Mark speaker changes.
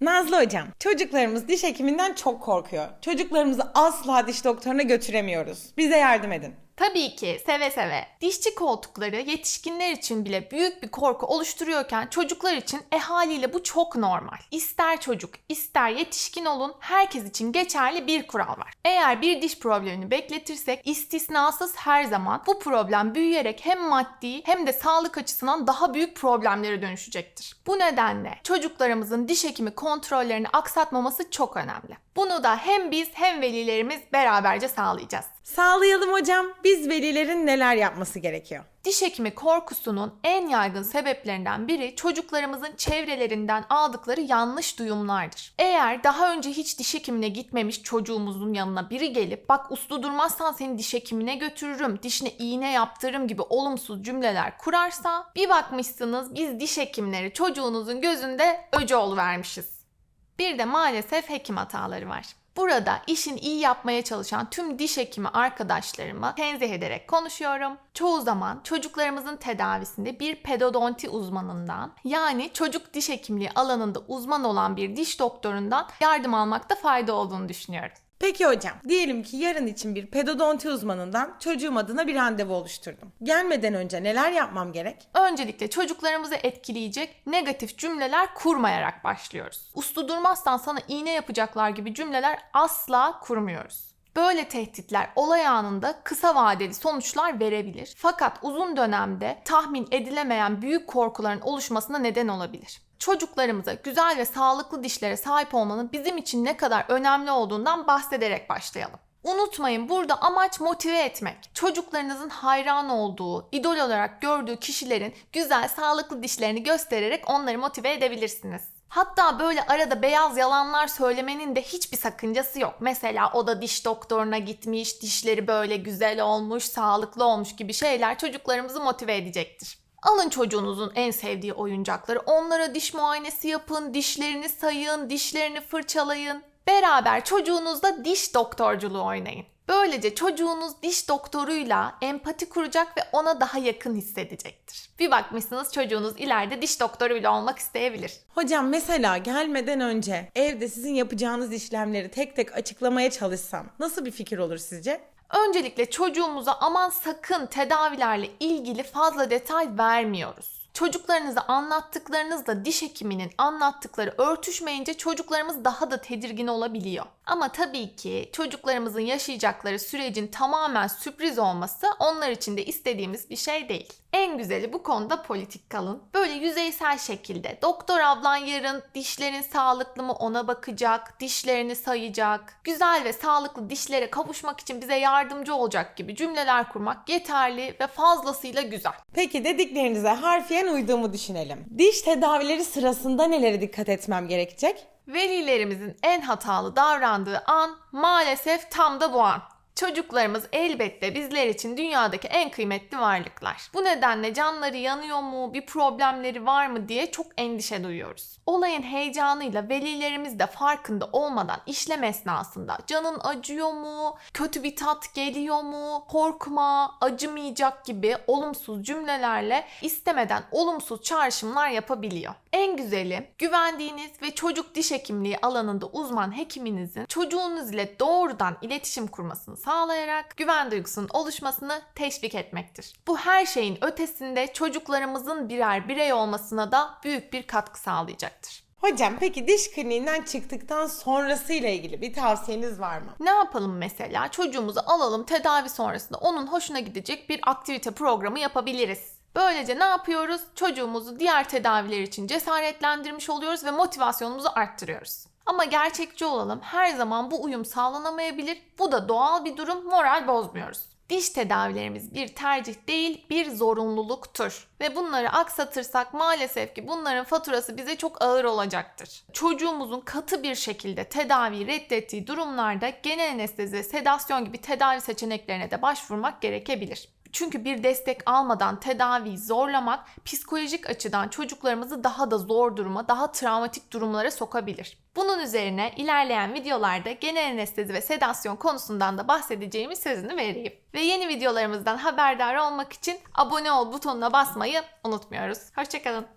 Speaker 1: Nazlı hocam, çocuklarımız diş hekiminden çok korkuyor. Çocuklarımızı asla diş doktoruna götüremiyoruz. Bize yardım edin.
Speaker 2: Tabii ki seve seve. Dişçi koltukları yetişkinler için bile büyük bir korku oluşturuyorken çocuklar için e haliyle bu çok normal. İster çocuk ister yetişkin olun herkes için geçerli bir kural var. Eğer bir diş problemini bekletirsek istisnasız her zaman bu problem büyüyerek hem maddi hem de sağlık açısından daha büyük problemlere dönüşecektir. Bu nedenle çocuklarımızın diş hekimi kontrollerini aksatmaması çok önemli. Bunu da hem biz hem velilerimiz beraberce sağlayacağız.
Speaker 1: Sağlayalım hocam. Biz velilerin neler yapması gerekiyor?
Speaker 2: Diş hekimi korkusunun en yaygın sebeplerinden biri çocuklarımızın çevrelerinden aldıkları yanlış duyumlardır. Eğer daha önce hiç diş hekimine gitmemiş çocuğumuzun yanına biri gelip bak uslu durmazsan seni diş hekimine götürürüm, dişine iğne yaptırırım gibi olumsuz cümleler kurarsa bir bakmışsınız biz diş hekimleri çocuğunuzun gözünde öcü vermişiz. Bir de maalesef hekim hataları var. Burada işin iyi yapmaya çalışan tüm diş hekimi arkadaşlarımı tenzih ederek konuşuyorum. Çoğu zaman çocuklarımızın tedavisinde bir pedodonti uzmanından yani çocuk diş hekimliği alanında uzman olan bir diş doktorundan yardım almakta fayda olduğunu düşünüyorum.
Speaker 1: Peki hocam, diyelim ki yarın için bir pedodonti uzmanından çocuğum adına bir randevu oluşturdum. Gelmeden önce neler yapmam gerek?
Speaker 2: Öncelikle çocuklarımızı etkileyecek negatif cümleler kurmayarak başlıyoruz. Uslu durmazsan sana iğne yapacaklar gibi cümleler asla kurmuyoruz. Böyle tehditler olay anında kısa vadeli sonuçlar verebilir. Fakat uzun dönemde tahmin edilemeyen büyük korkuların oluşmasına neden olabilir. Çocuklarımıza güzel ve sağlıklı dişlere sahip olmanın bizim için ne kadar önemli olduğundan bahsederek başlayalım. Unutmayın burada amaç motive etmek. Çocuklarınızın hayran olduğu, idol olarak gördüğü kişilerin güzel, sağlıklı dişlerini göstererek onları motive edebilirsiniz. Hatta böyle arada beyaz yalanlar söylemenin de hiçbir sakıncası yok. Mesela o da diş doktoruna gitmiş, dişleri böyle güzel olmuş, sağlıklı olmuş gibi şeyler çocuklarımızı motive edecektir. Alın çocuğunuzun en sevdiği oyuncakları, onlara diş muayenesi yapın, dişlerini sayın, dişlerini fırçalayın. Beraber çocuğunuzla diş doktorculuğu oynayın. Böylece çocuğunuz diş doktoruyla empati kuracak ve ona daha yakın hissedecektir. Bir bakmışsınız çocuğunuz ileride diş doktoruyla olmak isteyebilir.
Speaker 1: Hocam mesela gelmeden önce evde sizin yapacağınız işlemleri tek tek açıklamaya çalışsam nasıl bir fikir olur sizce?
Speaker 2: Öncelikle çocuğumuza aman sakın tedavilerle ilgili fazla detay vermiyoruz. Çocuklarınıza anlattıklarınızla diş hekiminin anlattıkları örtüşmeyince çocuklarımız daha da tedirgin olabiliyor. Ama tabii ki çocuklarımızın yaşayacakları sürecin tamamen sürpriz olması onlar için de istediğimiz bir şey değil. En güzeli bu konuda politik kalın. Böyle yüzeysel şekilde doktor ablan yarın dişlerin sağlıklı mı ona bakacak, dişlerini sayacak, güzel ve sağlıklı dişlere kavuşmak için bize yardımcı olacak gibi cümleler kurmak yeterli ve fazlasıyla güzel.
Speaker 1: Peki dediklerinize harfiyen uyduğumu düşünelim. Diş tedavileri sırasında nelere dikkat etmem gerekecek?
Speaker 2: Velilerimizin en hatalı davrandığı an maalesef tam da bu an. Çocuklarımız elbette bizler için dünyadaki en kıymetli varlıklar. Bu nedenle canları yanıyor mu, bir problemleri var mı diye çok endişe duyuyoruz. Olayın heyecanıyla velilerimiz de farkında olmadan işlem esnasında canın acıyor mu, kötü bir tat geliyor mu, korkma, acımayacak gibi olumsuz cümlelerle istemeden olumsuz çağrışımlar yapabiliyor. En güzeli güvendiğiniz ve çocuk diş hekimliği alanında uzman hekiminizin çocuğunuz ile doğrudan iletişim kurmasını sağlayarak güven duygusunun oluşmasını teşvik etmektir. Bu her şeyin ötesinde çocuklarımızın birer birey olmasına da büyük bir katkı sağlayacaktır.
Speaker 1: Hocam peki diş kliniğinden çıktıktan sonrasıyla ilgili bir tavsiyeniz var mı?
Speaker 2: Ne yapalım mesela? Çocuğumuzu alalım tedavi sonrasında onun hoşuna gidecek bir aktivite programı yapabiliriz. Böylece ne yapıyoruz? Çocuğumuzu diğer tedaviler için cesaretlendirmiş oluyoruz ve motivasyonumuzu arttırıyoruz. Ama gerçekçi olalım. Her zaman bu uyum sağlanamayabilir. Bu da doğal bir durum. Moral bozmuyoruz. Diş tedavilerimiz bir tercih değil, bir zorunluluktur. Ve bunları aksatırsak maalesef ki bunların faturası bize çok ağır olacaktır. Çocuğumuzun katı bir şekilde tedaviyi reddettiği durumlarda genel anestezi sedasyon gibi tedavi seçeneklerine de başvurmak gerekebilir. Çünkü bir destek almadan tedaviyi zorlamak psikolojik açıdan çocuklarımızı daha da zor duruma, daha travmatik durumlara sokabilir. Bunun üzerine ilerleyen videolarda genel anestezi ve sedasyon konusundan da bahsedeceğimi sözünü vereyim. Ve yeni videolarımızdan haberdar olmak için abone ol butonuna basmayı unutmuyoruz. Hoşçakalın.